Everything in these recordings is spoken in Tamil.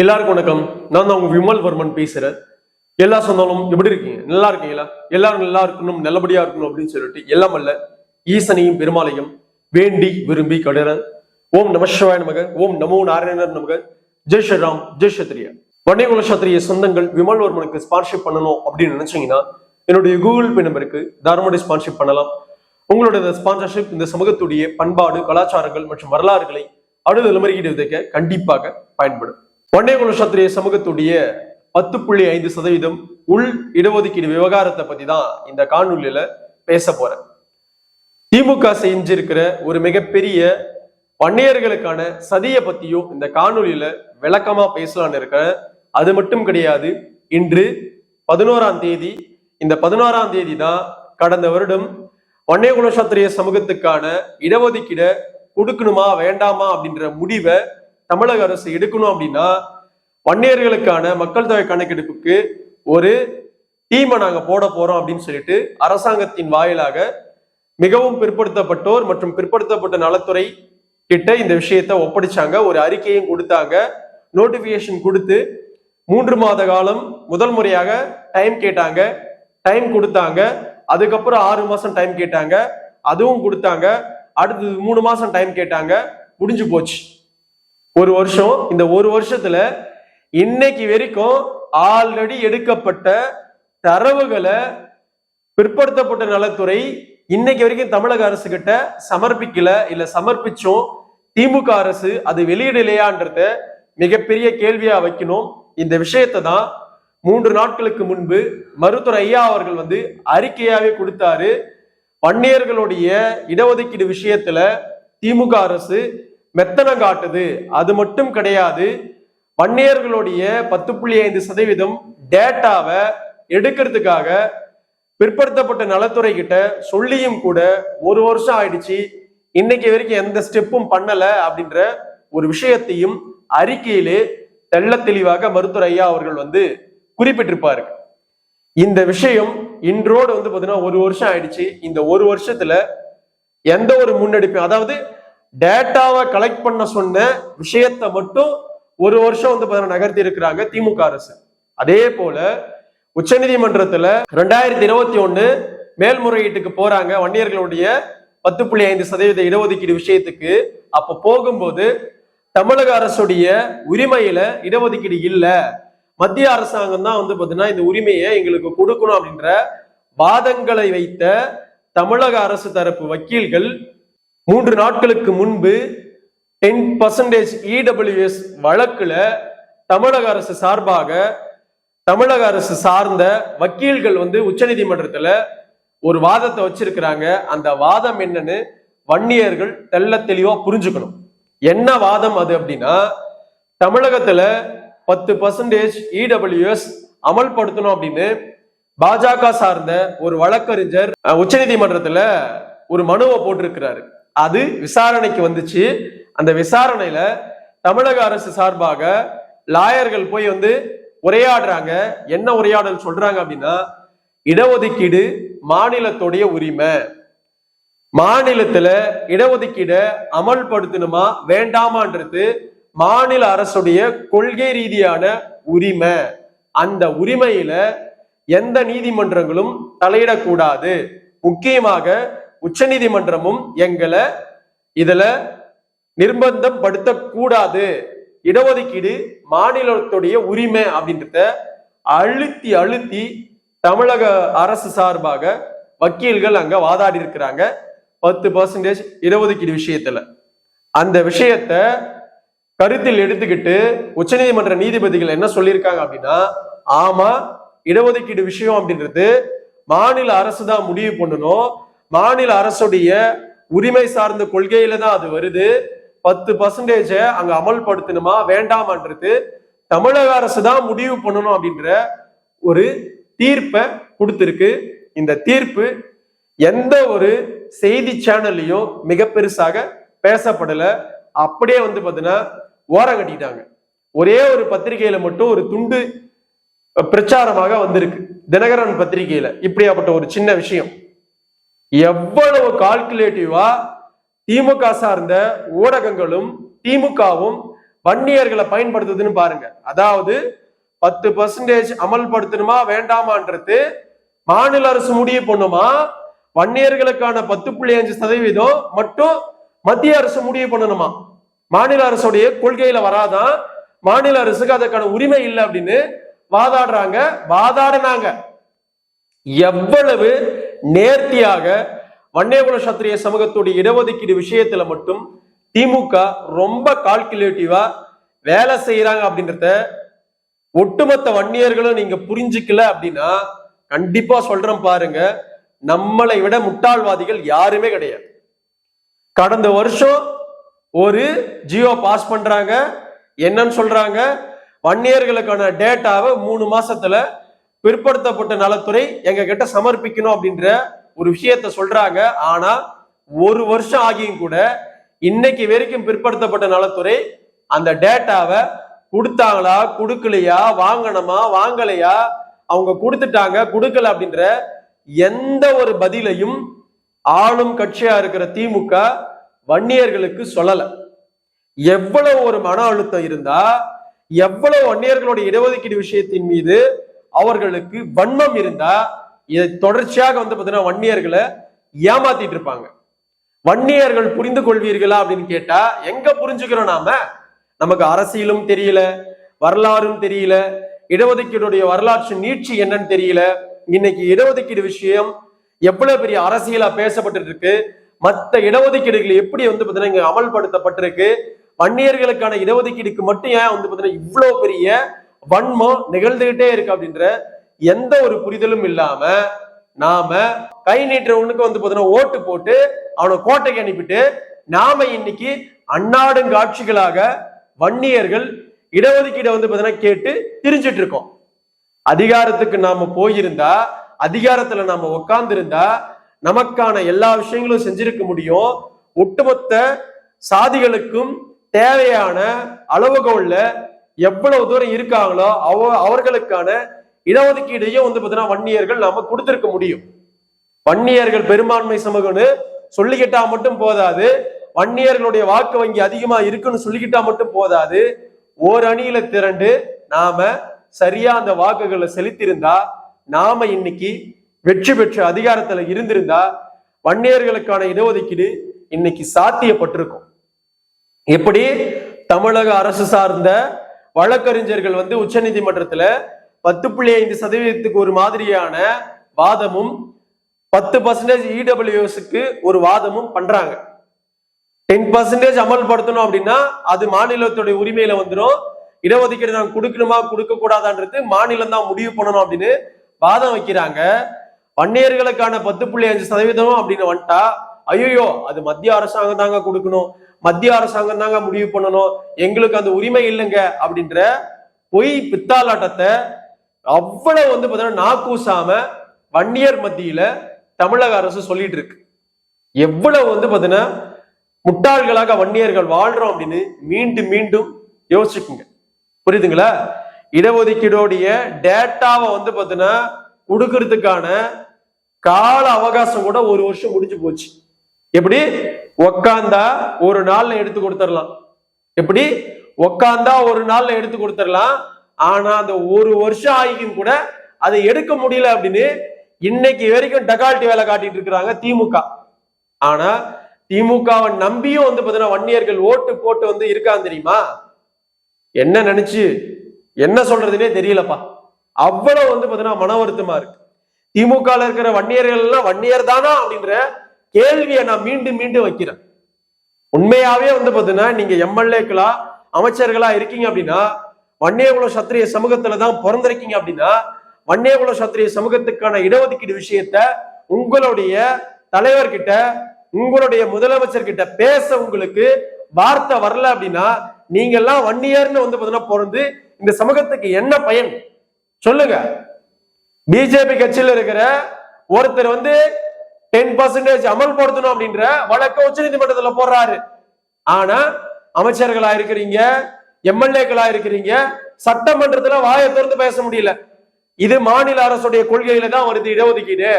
எல்லாருக்கும் வணக்கம். நான் தான் உங்க விமல் வர்மன் பேசுறேன். எல்லா சொன்னாலும் எப்படி இருக்கீங்க? நல்லா இருக்கீங்களா? எல்லாரும் நல்லா இருக்கணும் நல்லபடியா இருக்கணும் அப்படின்னு சொல்லிட்டு எல்லாம் அல்ல ஈசனையும் பெருமாளையும் வேண்டி விரும்பி கடறேன். ஓம் நம சிவாய நமக ஓம் நமோ நாராயணர் நமக. ஜெய் ஸ்ரீராம் ஜெய் சத்ரியா வன்னியகுல சத்திரிய சொந்தங்கள் விமல் வர்மனுக்கு ஸ்பான்ஷிப் பண்ணணும் அப்படின்னு நினைச்சீங்கன்னா என்னுடைய கூகுள் பே நம்பருக்கு தாராளமாக ஸ்பான்ஷிப் பண்ணலாம். உங்களோட ஸ்பான்சர்ஷிப் இந்த சமூகத்துடைய பண்பாடு கலாச்சாரங்கள் மற்றும் வரலாறுகளை அடுத்த தலைமுறையிட விதைக்க கண்டிப்பாக பயன்படும். வன்னியகுல சத்திரிய சமூகத்துடைய பத்து புள்ளி ஐந்து சதவீதம் உள் இடஒதுக்கீடு விவகாரத்தை பத்தி தான் இந்த காணொலியில பேச போறேன். திமுக செஞ்சிருக்கிற ஒரு மிகப்பெரிய வன்னியர்களுக்கான சதியை பத்தியும் இந்த காணொலியில விளக்கமா பேசலான்னு இருக்கிறேன். அது மட்டும் கிடையாது இன்று பதினோராம் தேதி இந்த பதினோராம் தேதி தான் கடந்த வருடம் வன்னிய குலசத்திரிய சமூகத்துக்கான இடஒதுக்கீடை கொடுக்கணுமா வேண்டாமா அப்படின்ற முடிவை தமிழக அரசு எடுக்கணும் அப்படின்னா வன்னியர்களுக்கான மக்கள் தொகை கணக்கெடுப்புக்கு ஒரு டீமை நாங்கள் போட போறோம் அப்படின்னு சொல்லிட்டு அரசாங்கத்தின் வாயிலாக மிகவும் பிற்படுத்தப்பட்டோர் மற்றும் பிற்படுத்தப்பட்ட நலத்துறை கிட்ட இந்த விஷயத்த ஒப்படைச்சாங்க. ஒரு அறிக்கையும் கொடுத்தாங்க. நோட்டிபிகேஷன் கொடுத்து மூன்று மாத காலம் முதல் முறையாக டைம் கேட்டாங்க. டைம் கொடுத்தாங்க. அதுக்கப்புறம் ஆறு மாசம் டைம் கேட்டாங்க. அதுவும் கொடுத்தாங்க. அடுத்தது மூணு மாசம் டைம் கேட்டாங்க. முடிஞ்சு போச்சு. ஒரு வருஷம் இந்த ஒரு வருஷத்துல இன்னைக்கு வரைக்கும் ஆல்ரெடி எடுக்கப்பட்ட தரவுகளை பிற்படுத்தப்பட்ட நலத்துறை இன்னைக்கு வரைக்கும் தமிழக அரசு கிட்ட சமர்ப்பிக்கல இல்ல சமர்ப்பிச்சோம். திமுக அரசு அது வெளியிடலையான்றத மிகப்பெரிய கேள்வியா வைக்கணும். இந்த விஷயத்தை தான் மூன்று நாட்களுக்கு முன்பு மருத்துவர் ஐயா அவர்கள் வந்து அறிக்கையாவே கொடுத்தாரு. வன்னியர்களுடைய இடஒதுக்கீடு விஷயத்துல திமுக அரசு மெத்தனம் காட்டுது. அது மட்டும் கிடையாது வன்னியர்களுடைய பத்து புள்ளி ஐந்து சதவீதம் டேட்டாவை எடுக்கிறதுக்காக பிற்படுத்தப்பட்ட நலத்துறை கிட்ட சொல்லியும் கூட ஒரு வருஷம் ஆயிடுச்சு. இன்னைக்கு வரைக்கும் எந்த ஸ்டெப்பும் பண்ணல அப்படின்ற ஒரு விஷயத்தையும் அறிக்கையிலே தெள்ள தெளிவாக மருத்துவர் ஐயா அவர்கள் வந்து குறிப்பிட்டிருப்பாரு. இந்த விஷயம் இன்றோடு வந்து பார்த்தீங்கன்னா ஒரு வருஷம் ஆயிடுச்சு. இந்த ஒரு வருஷத்துல எந்த ஒரு முன்னெடுப்பையும் அதாவது டேட்டாவை கலெக்ட் பண்ண சொன்ன விஷயத்தை மட்டும் ஒரு வருஷம் வந்து நகர்த்தி இருக்கிறாங்க திமுக அரசு. அதே போல உச்சநீதிமன்றத்துல ரெண்டாயிரத்தி இருபத்தி ஒண்ணு மேல்முறையீட்டுக்கு போறாங்க. வன்னியர்களுடைய பத்து புள்ளி ஐந்து சதவீத இடஒதுக்கீடு விஷயத்துக்கு. அப்ப போகும்போது தமிழக அரசுடைய உரிமையில இடஒதுக்கீடு இல்ல. மத்திய அரசாங்கம் தான் வந்து பாத்தீங்கன்னா இந்த உரிமையை எங்களுக்கு கொடுக்கணும் அப்படின்ற வாதங்களை வைத்த தமிழக அரசு தரப்பு வக்கீல்கள் மூன்று நாட்களுக்கு முன்பு டென் பர்சன்டேஜ் இடபிள்யூஎஸ் வழக்கில் தமிழக அரசு சார்பாக தமிழக அரசு சார்ந்த வக்கீல்கள் வந்து உச்சநீதிமன்றத்தில் ஒரு வாதத்தை வச்சிருக்கிறாங்க. அந்த வாதம் என்னன்னு வன்னியர்கள் தெல்ல தெளிவாக புரிஞ்சுக்கணும். என்ன வாதம் அது அப்படின்னா தமிழகத்தில் பத்து பர்சன்டேஜ் இடபிள்யூஎஸ் அமல்படுத்தணும் அப்படின்னு பாஜக சார்ந்த ஒரு வழக்கறிஞர் உச்சநீதிமன்றத்தில் ஒரு மனுவை போட்டிருக்கிறாரு. அது விசாரணைக்கு வந்துச்சு. அந்த விசாரணையில தமிழக அரசு சார்பாக லாயர்கள் போய் வந்து உரையாடுறாங்க. என்ன உரையாடல் சொல்றாங்க அப்படின்னா இடஒதுக்கீடு மாநிலத்துடைய உரிமை. மாநிலத்துல இடஒதுக்கீட அமல்படுத்தணுமா வேண்டாமான்றது மாநில அரசுடைய கொள்கை ரீதியான உரிமை. அந்த உரிமையில எந்த நீதிமன்றங்களும் தலையிடக்கூடாது. முக்கியமாக உச்சநீதிமன்றமும் எங்களை இதுல நிர்பந்தம் படுத்தக்கூடாது இடஒதுக்கீடு மாநிலத்துடைய உரிமை அப்படின்றத அழுத்தி அழுத்தி தமிழக அரசு சார்பாக வக்கீல்கள் அங்க வாதாடி இருக்கிறாங்க. பத்து பர்சன்டேஜ் இடஒதுக்கீடு விஷயத்துல. அந்த விஷயத்த கருத்தில் எடுத்துக்கிட்டு உச்சநீதிமன்ற நீதிபதிகள் என்ன சொல்லியிருக்காங்க அப்படின்னா ஆமா இடஒதுக்கீடு விஷயம் அப்படின்றது மாநில அரசு தான் முடிவு பண்ணணும். மாநில அரசுடைய உரிமை சார்ந்த கொள்கையில தான் அது வருது. பத்து பர்சன்டேஜ அங்க அமல்படுத்தணுமா வேண்டாமான்றது தமிழக அரசு தான் முடிவு பண்ணணும் அப்படின்ற ஒரு தீர்ப்பை கொடுத்திருக்கு. இந்த தீர்ப்பு எந்த ஒரு செய்தி சேனல்லையும் மிக பெருசாக பேசப்படல. அப்படியே வந்து பார்த்தீங்கன்னா ஓரம் கட்டிட்டாங்க. ஒரே ஒரு பத்திரிகையில மட்டும் ஒரு துண்டு பிரச்சாரமாக வந்திருக்கு. தினகரன் பத்திரிகையில. இப்படியாப்பட்ட ஒரு சின்ன விஷயம். எவ்வளவு கால்குலேட்டிவா திமுக சார்ந்த ஊடகங்களும் திமுகவும் வன்னியர்களை பயன்படுத்துதுன்னு பாருங்க. அதாவது பத்து பர்சன்டேஜ் அமல்படுத்தணுமா வேண்டாமான்றது மாநில அரசு முடிவு பண்ணுமா வன்னியர்களுக்கான பத்து புள்ளி அஞ்சு சதவீதம் மட்டும் மத்திய அரசு முடிவு பண்ணணுமா? மாநில அரசுடைய கொள்கையில வராதான் மாநில அரசுக்கு அதற்கான உரிமை இல்லை அப்படின்னு வாதாடுறாங்க வாதாடினாங்க. எவ்வளவு நேர்த்தியாக வன்னியகுல சத்திரிய சமூகத்துடைய இடஒதுக்கீடு விஷயத்துல மட்டும் திமுக ரொம்ப கால்குலேட்டிவா வேலை செய்யறாங்க அப்படின்றத ஒட்டுமொத்த வன்னியர்களும் நீங்க புரிஞ்சுக்கல அப்படின்னா கண்டிப்பா சொல்றேன் பாருங்க. நம்மளை விட முட்டாள்வாதிகள் யாருமே கிடையாது. கடந்த வருஷம் ஒரு ஜியோ பாஸ் பண்றாங்க. என்னன்னு சொல்றாங்க. வன்னியர்களுக்கான டேட்டாவை மூணு மாசத்துல பிற்படுத்தப்பட்ட நலத்துறை எங்க கிட்ட சமர்ப்பிக்கணும் அப்படின்ற ஒரு விஷயத்த சொல்றாங்க. ஆனா ஒரு வருஷம் ஆகியும் கூட இன்னைக்கு வரைக்கும் பிற்படுத்தப்பட்ட நலத்துறை அந்த டேட்டாவை கொடுத்தாங்களா கொடுக்கலையா வாங்கணுமா வாங்கலையா அவங்க கொடுத்துட்டாங்க கொடுக்கல அப்படின்ற எந்த ஒரு பதிலையும் ஆளும் கட்சியா இருக்கிற திமுக வன்னியர்களுக்கு சொல்லல. எவ்வளவு ஒரு மன அழுத்தம் இருந்தா எவ்வளவு வன்னியர்களுடைய இடஒதுக்கீடு விஷயத்தின் மீது அவர்களுக்கு வன்மம் இருந்தா இதை தொடர்ச்சியாக வந்து பார்த்தீங்கன்னா வன்னியர்களை ஏமாத்திட்டு இருப்பாங்க. வன்னியர்கள் புரிந்து கொள்வீர்களா அப்படின்னு கேட்டா எங்க புரிஞ்சுக்கிறோம் நாம? நமக்கு அரசியலும் தெரியல வரலாறும் தெரியல இடஒதுக்கீடுடைய வரலாற்று நீட்சி என்னன்னு தெரியல. இன்னைக்கு இடஒதுக்கீடு விஷயம் எவ்வளவு பெரிய அரசியலா பேசப்பட்டு இருக்கு மற்ற இடஒதுக்கீடுகள் எப்படி வந்து பார்த்தீங்கன்னா இங்க அமல்படுத்தப்பட்டிருக்கு வன்னியர்களுக்கான இடஒதுக்கீடுக்கு மட்டும் ஏன் வந்து பார்த்தீங்கன்னா இவ்வளவு பெரிய வன்மம் நிகழ்ந்துகிட்டே இருக்கு அப்படின்ற எந்த ஒரு புரிதலும் இல்லாம நாம கை நீட்டுறவனுக்கு வந்து பாத்தீங்கன்னா ஓட்டு போட்டு அவனை கோட்டைக்கு அனுப்பிட்டு நாம இன்னைக்கு அந்நாடுங்காட்சிகளாக வன்னியர்கள் இடஒதுக்கீடை வந்து பாத்தீங்கன்னா கேட்டு திரிஞ்சிட்டு இருக்கோம். அதிகாரத்துக்கு நாம போயிருந்தா அதிகாரத்துல நாம உட்கார்ந்து நமக்கான எல்லா விஷயங்களும் செஞ்சிருக்க முடியும். ஒட்டுமொத்த சாதிகளுக்கும் தேவையான அளவுகோல்ல எவ்வளவு தூரம் இருக்காங்களோ அவ அவர்களுக்கான இடஒதுக்கீடையும் வந்து பார்த்தீங்கன்னா வன்னியர்கள் நாம கொடுத்திருக்க முடியும். வன்னியர்கள் பெரும்பான்மை சமூகம்னு சொல்லிக்கிட்டா மட்டும் போதாது. வன்னியர்களுடைய வாக்கு வங்கி அதிகமா இருக்குன்னு சொல்லிக்கிட்டா மட்டும் போதாது. ஓர் அணியில திரண்டு நாம சரியா அந்த வாக்குகளை செலுத்தியிருந்தா நாம இன்னைக்கு வெற்றி பெற்ற அதிகாரத்துல இருந்திருந்தா வன்னியர்களுக்கான இடஒதுக்கீடு இன்னைக்கு சாத்தியப்பட்டிருக்கும். எப்படி? தமிழக அரசு சார்ந்த வழக்கறிஞர்கள் வந்து உச்சநீதிமன்றத்துல பத்து புள்ளி ஐந்து சதவீதத்துக்கு ஒரு மாதிரியான வாதமும் பத்து பர்சன்டேஜ் இடபிள்யூஎஸ்க்கு ஒரு வாதமும் பண்றாங்க. டென் பர்சன்டேஜ் அமல்படுத்தணும் அப்படின்னா அது மாநிலத்துடைய உரிமையில வந்துடும் இடஒதுக்கீடு நான் கொடுக்கணுமா கொடுக்க கூடாதான்றது மாநிலம் தான் முடிவு பண்ணணும் அப்படின்னு வாதம் வைக்கிறாங்க. வன்னியர்களுக்கான பத்து புள்ளி அஞ்சு சதவீதம் அப்படின்னு வந்துட்டா ஐயோ அது மத்திய அரசாங்கம் தாங்க கொடுக்கணும். மத்திய அரசாங்கம் தாங்க முடிவு பண்ணணும். எங்களுக்கு அந்த உரிமை இல்லைங்க அப்படின்ற பொய் பித்தாலாட்டத்தை அவ்வளவு வந்து பார்த்தீங்கன்னா நாக்கூசாம வன்னியர் மத்தியில தமிழக அரசு சொல்லிட்டு இருக்கு. எவ்வளவு வந்து பார்த்தீங்கன்னா முட்டாள்களாக வன்னியர்கள் வாழ்றோம் அப்படின்னு மீண்டும் மீண்டும் யோசிச்சுக்குங்க. புரியுதுங்களா? இடஒதுக்கீடோடைய டேட்டாவை வந்து பார்த்தீங்கன்னா கொடுக்கறதுக்கான கால அவகாசம் கூட ஒரு வருஷம் முடிஞ்சு போச்சு. எப்படி? உக்காந்தா ஒரு நாள்ல எடுத்து கொடுத்துடலாம். எப்படி? உக்காந்தா ஒரு நாள்ல எடுத்து கொடுத்துடலாம். ஆனா அந்த ஒரு வருஷம் ஆகியும் கூட அதை எடுக்க முடியல அப்படின்னு இன்னைக்கு வரைக்கும் டகால்ட்டி வேலை காட்டிட்டு இருக்கிறாங்க திமுக. ஆனா திமுகவை நம்பியும் வந்து பாத்தீங்கன்னா வன்னியர்கள் ஓட்டு போட்டு வந்து இருக்கான் தெரியுமா? என்ன நினைச்சு என்ன சொல்றதுனே தெரியலப்பா. அவ்வளவு வந்து பாத்தீங்கன்னா மன வருத்தமா இருக்கு. திமுக இருக்கிற வன்னியர்கள் எல்லாம் வன்னியர் தானா அப்படின்ற கேள்வியை நான் மீண்டும் மீண்டும் வைக்கிறேன். உண்மையாவே வந்து பாத்தீங்கன்னா நீங்க எம்எல்ஏக்களா அமைச்சர்களா இருக்கீங்க அப்படின்னா வன்னியகுல சத்திரிய சமூகத்துல தான் பிறந்திருக்கீங்க அப்படின்னா வன்னியகுல சத்திரிய சமூகத்துக்கான இடஒதுக்கீடு விஷயத்த உங்களுடைய தலைவர்கிட்ட உங்களுடைய முதலமைச்சர் கிட்ட பேச உங்களுக்கு வார்த்தை வரல அப்படின்னா நீங்க எல்லாம் வன்னியர்னு வந்து பாத்தீங்கன்னா பிறந்து இந்த சமூகத்துக்கு என்ன பயன்? சொல்லுங்க. பிஜேபி கட்சியில் இருக்கிற ஒருத்தர் வந்து டென் பர்சன்டேஜ் அமல்படுத்தணும் அப்படின்ற வழக்க உச்ச நீதிமன்றத்துல போடுறாரு. ஆனா அமைச்சர்களா இருக்கிறீங்க எம்எல்ஏக்களா இருக்கிறீங்க சட்டமன்றத்துல வாயை திறந்து பேச முடியல. இது மாநில அரசுடைய கொள்கையில தான் வருது இடஒதுக்கீடு.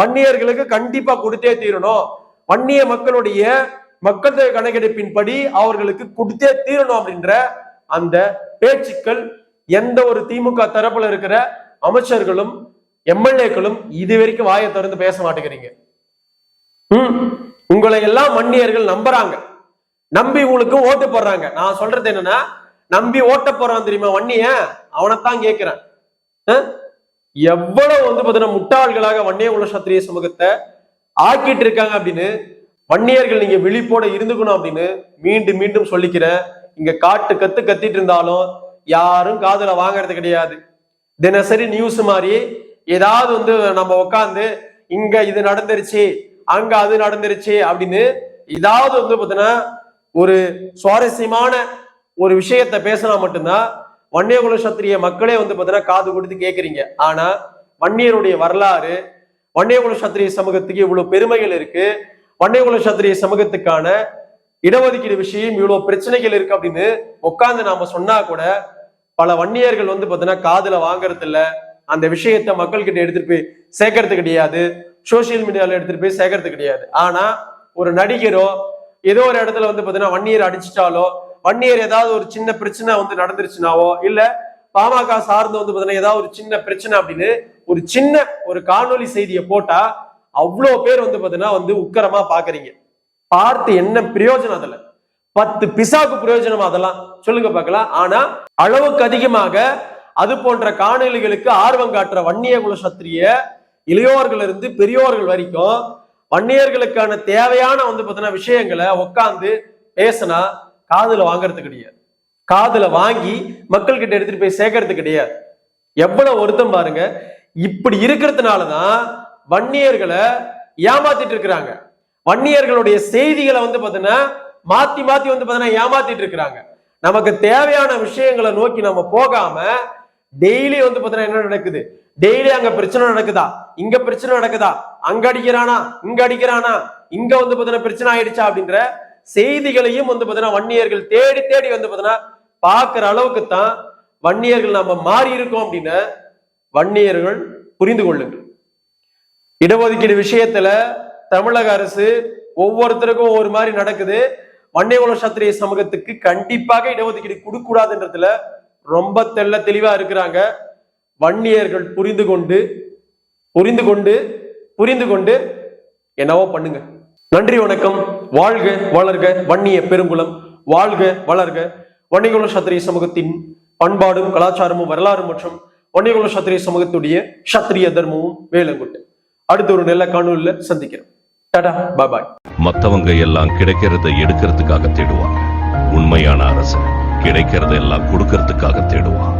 வன்னியர்களுக்கு கண்டிப்பா கொடுத்தே தீரணும். வன்னிய மக்களுடைய மக்கள் தொகை கணக்கெடுப்பின்படி அவர்களுக்கு கொடுத்தே தீரணும் அப்படின்ற அந்த பேச்சுக்கள் எந்த ஒரு திமுக தரப்புல இருக்கிற அமைச்சர்களும் எம்எல்ஏக்களும் இது வரைக்கும் வாயை திறந்து பேச மாட்டேங்கிறீங்க. உங்களை எல்லாம் வன்னியர்கள் நம்புறாங்க. நம்பி உங்களுக்கு ஓட்டு போடுறாங்க. நான் சொல்றது என்னன்னா நம்பி ஓட்ட போறான் தெரியுமா வன்னிய? அவனைத்தான் கேட்கிறேன் எவ்வளவு வந்து பாத்தீங்கன்னா முட்டாள்களாக வன்னிய குல சத்திரிய சமூகத்தை ஆக்கிட்டு இருக்காங்க அப்படின்னு வன்னியர்கள் நீங்க விழிப்போட இருந்துக்கணும் அப்படின்னு மீண்டும் மீண்டும் சொல்லிக்கிறேன். இங்க காட்டு கத்து கத்திட்டு இருந்தாலும் யாரும் காதுல வாங்குறது கிடையாது. தினசரி நியூஸ் மாதிரி ஏதாவது வந்து நம்ம உட்காந்து இங்க இது நடந்துருச்சு அங்க அது நடந்துருச்சு அப்படின்னு ஏதாவது வந்து பார்த்தீங்கன்னா ஒரு சுவாரஸ்யமான ஒரு விஷயத்த பேசினா மட்டும்தான் வன்னியகுல சத்திரிய மக்களே வந்து பார்த்தீங்கன்னா காது கொடுத்து கேட்குறீங்க ஆனா வன்னியருடைய வரலாறு வன்னியகுல சத்திரிய சமூகத்துக்கு இவ்வளவு பெருமைகள் இருக்கு. வன்னியகுல சத்திரிய சமூகத்துக்கான இடஒதுக்கீடு விஷயம் இவ்வளவு பிரச்சனைகள் இருக்கு அப்படின்னு உட்காந்து நாம சொன்னா கூட பல வன்னியர்கள் வந்து பார்த்தீங்கன்னா காதுல வாங்கறது இல்ல அந்த விஷயத்த மக்கள்கிட்ட எடுத்துட்டு போய் சேர்க்கறது கிடையாது. சோசியல் மீடியாவில் எடுத்துட்டு போய் சேர்க்கறது கிடையாது. ஆனா ஒரு நடிகரோ ஏதோ ஒரு இடத்துல வந்து பாத்தீங்கன்னா வன்னியர் அடிச்சிட்டாலோ வன்னியர் ஏதாவது ஒரு சின்ன பிரச்சனை வந்து நடந்துருச்சுனாவோ இல்ல பாமக சார்ந்து வந்து பாத்தீங்கன்னா ஏதாவது ஒரு சின்ன பிரச்சனை அப்படின்னு ஒரு சின்ன ஒரு காணொளி செய்தியை போட்டா அவ்வளோ பேர் வந்து பாத்தீங்கன்னா வந்து உக்கரமா பாக்குறீங்க. பார்த்து என்ன பிரயோஜனம் அதுல? பத்து பிசாக்கு பிரயோஜனம் அதெல்லாம்? சொல்லுங்க பார்க்கலாம். ஆனா அளவுக்கு அதிகமாக அது போன்ற காணொலிகளுக்கு ஆர்வம் காட்டுற வன்னிய குல சத்திரிய இளையோர்கள் இருந்து பெரியோர்கள் வரைக்கும் வன்னியர்களுக்கான தேவையான வந்து பார்த்தீங்கன்னா விஷயங்களை உட்காந்து பேசினா காதுல வாங்கறது கிடையாது. காதுல வாங்கி மக்கள்கிட்ட எடுத்துட்டு போய் சேர்க்கறது கிடையாது. எவ்வளவு வருத்தம் பாருங்க. இப்படி இருக்கிறதுனாலதான் வன்னியர்களை ஏமாத்திட்டு இருக்கிறாங்க. வன்னியர்களுடைய செய்திகளை வந்து பாத்தீங்கன்னா மாத்தி மாத்தி வந்து பாத்தீங்கன்னா ஏமாத்திட்டு இருக்கிறாங்க. நமக்கு தேவையான விஷயங்களை நோக்கி நம்ம போகாம டெய்லி வந்து பாத்தீங்கன்னா என்ன நடக்குது? டெய்லி அங்க பிரச்சனை நடக்குதா? இங்க பிரச்சனை நடக்குதா? அங்க அடிக்கிறானா? இங்க அடிக்கிறானா? இங்க வந்து பாத்தீங்கன்னா பிரச்சனை ஆயிடுச்சா அப்படின்ற செய்திகளையும் வந்து பாத்தீங்கன்னா வன்னியர்கள் தேடி தேடி வந்து பாத்தீங்கன்னா பாக்குற அளவுக்கு தான் வன்னியர்கள் நம்ம மாறி இருக்கோம் அப்படின்னு வன்னியர்கள் புரிந்து கொள்ளுங்கள். இடஒதுக்கீடு விஷயத்துல தமிழக அரசு ஒவ்வொருத்தருக்கும் ஒவ்வொரு மாதிரி நடக்குது. வன்னியகுல சத்திரிய சமூகத்துக்கு கண்டிப்பாக இடஒதுக்கீடு கொடுக்கூடாதுன்றதுல ரொம்ப தெள்ள தெளிவா இருக்கிறாங்க. வன்னியர்கள் புரிந்து கொண்டு புரிந்து கொண்டு புரிந்து கொண்டு என்னவோ பண்ணுங்க. நன்றி வணக்கம். வாழ்க வளர்க வன்னிய பெருங்குளம். வாழ்க வளர்க. வன்னிகுல சத்திரிய சமூகத்தின் பண்பாடும் கலாச்சாரமும் வரலாறு மற்றும் வன்னிகுல சத்திரிய சமூகத்துடைய சத்திரிய தர்மமும் வேலங்குட்டு. அடுத்த ஒரு நல்ல காணொலியில சந்திக்கிறோம். டாடா பாய் பாய் மத்தவங்க எல்லாம் கிடைக்கிறத எடுக்கிறதுக்காக தேடுவாங்க. உண்மையான அரசு கிடைக்கிறத எல்லாம் கொடுக்கறதுக்காக தேடுவான்.